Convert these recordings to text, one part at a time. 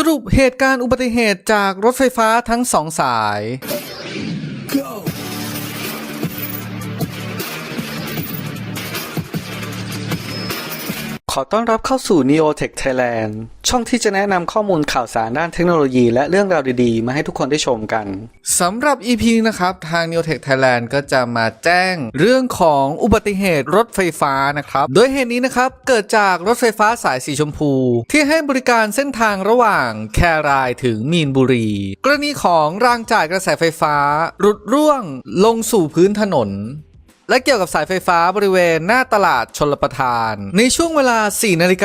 สรุปเหตุการณ์อุบัติเหตุจากรถไฟฟ้าทั้งสองสาย อต้อนรับเข้าสู่ Neotech Thailand ช่องที่จะแนะนำข้อมูลข่าวสารด้านเทคโนโลยีและเรื่องราวดีๆ มาให้ทุกคนได้ชมกันสำหรับ EP นี้นะครับ ทาง Neotech Thailand ก็จะมาแจ้งเรื่องของอุบัติเหตุรถไฟฟ้านะครับ โดยเหตุนี้นะครับ เกิดจากรถไฟฟ้าสายสีชมพู ที่ให้บริการเส้นทางระหว่างแครายถึงมีนบุรี กรณีของรางจ่ายกระแสไฟฟ้าหลุดร่วงลงสู่พื้นถนน และเกี่ยวกับสายไฟฟ้าบริเวณหน้าตลาดชลประทาน ในช่วงเวลา 4 นาฬิก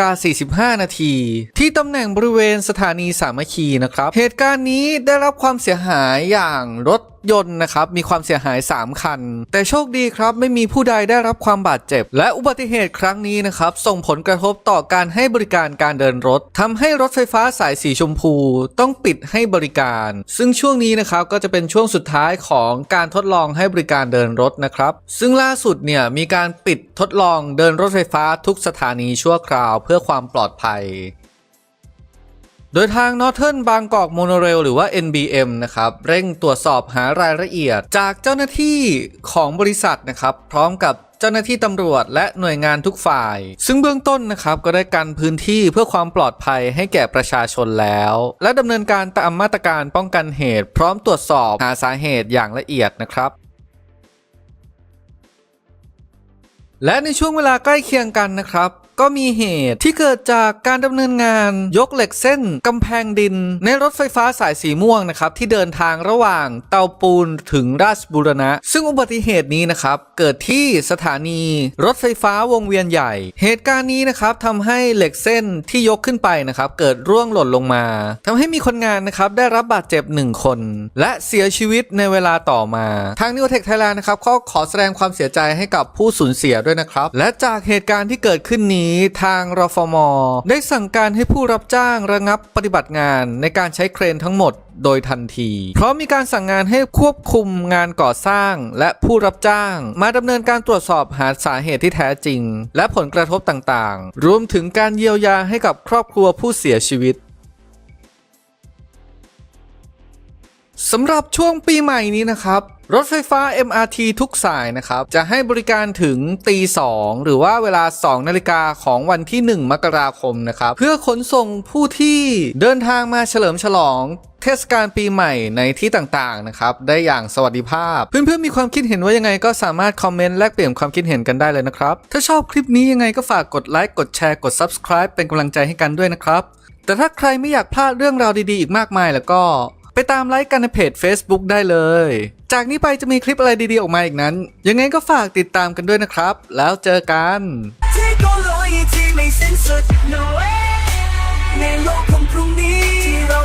า 45 นาที ที่ตำแหน่งบริเวณสถานีสามัคคีนะครับ เหตุการณ์นี้ได้รับความเสียหายอย่างรถยนต์นะครับมีความเสียหาย 3 คัน แต่โชคดีครับไม่มีผู้ใดได้รับความบาดเจ็บ และอุบัติเหตุครั้งนี้นะครับส่งผลกระทบต่อการให้บริการการเดินรถทำให้รถไฟฟ้าสายสีชมพู ต้องปิดให้บริการ ซึ่งช่วงนี้นะครับก็จะเป็นช่วงสุดท้ายของการทดลองให้บริการเดินรถนะครับซึ่งล่าสุดเนี่ยมีการปิดทดลองเดินรถไฟฟ้าทุกสถานีชั่วคราวเพื่อความปลอดภัย โดยทาง Northern บางกอกโมโนเรลหรือว่า NBM นะครับ เร่งตรวจสอบหารายละเอียดจากเจ้าหน้าที่ของบริษัทนะครับ พร้อมกับเจ้าหน้าที่ตำรวจและหน่วยงานทุกฝ่าย ซึ่งเบื้องต้นนะครับก็ได้กันพื้นที่เพื่อความปลอดภัยให้แก่ประชาชนแล้ว และดำเนินการตามมาตรการป้องกันเหตุ พร้อมตรวจสอบหาสาเหตุอย่างละเอียดนะครับ และในช่วงเวลาใกล้เคียงกันนะครับก็มีเหตุที่เกิดจากการดำเนินงานยกเหล็กเส้นกำแพงดิน ในรถไฟฟ้าสายสีม่วงนะครับที่เดินทางระหว่างเตาปูนถึงราชบุรณะ ซึ่งอุบัติเหตุนี้นะครับเกิดที่สถานีรถไฟฟ้าวงเวียนใหญ่ เหตุการณ์นี้นะครับทำให้เหล็กเส้นที่ยกขึ้นไปนะครับเกิดร่วงหล่นลงมาทำให้มีคนงานนะครับได้รับบาดเจ็บหนึ่งคน และเสียชีวิตในเวลาต่อมา ทางนิวเทคไทยแลนด์นะครับก็ขอแสดงความเสียใจให้กับผู้สูญเสียด้วยนะครับและจากเหตุการณ์ที่เกิดขึ้นนี้ทางรฟม ได้สั่งการให้ผู้รับจ้างระงับปฏิบัติงานในการใช้เครนทั้งหมดโดยทันที เพราะมีการสั่งงานให้ควบคุมงานก่อสร้าง และผู้รับจ้าง มาดำเนินการตรวจสอบหาสาเหตุที่แท้จริง และผลกระทบต่างๆ รวมถึงการเยียวยาให้กับครอบครัวผู้เสียชีวิต สำหรับช่วงปีใหม่นี้นะครับ รถไฟฟ้า MRT ทุกสายนะครับ จะให้บริการถึงตี2หรือว่าเวลา 2 นาฬิกาของวันที่ 1 มกราคมนะครับ เพื่อขนส่งผู้ที่เดินทางมาเฉลิมฉลองเทศกาลปีใหม่ในที่ต่างๆนะครับ ได้อย่างสวัสดิภาพ เพื่อนๆมีความคิดเห็นว่ายังไงก็สามารถคอมเมนต์แลกเปลี่ยนความคิดเห็นกันได้เลยนะครับ ถ้าชอบคลิปนี้ยังไงก็ฝากกดไลค์กดแชร์กด Subscribe เป็นกำลังใจให้กันด้วยนะครับแต่ถ้าใครไม่อยากพลาดเรื่องราวดีๆ อีกมากมายแล้วก็ ไปตามไลค์กันในเพจ Facebook ได้เลย จากนี้ไปจะมีคลิปอะไรดีๆออกมาอีกนั้น ยังไงก็ฝากติดตามกันด้วยนะครับ แล้วเจอกัน no way ในโลกของพรุ่งนี้ที่เรา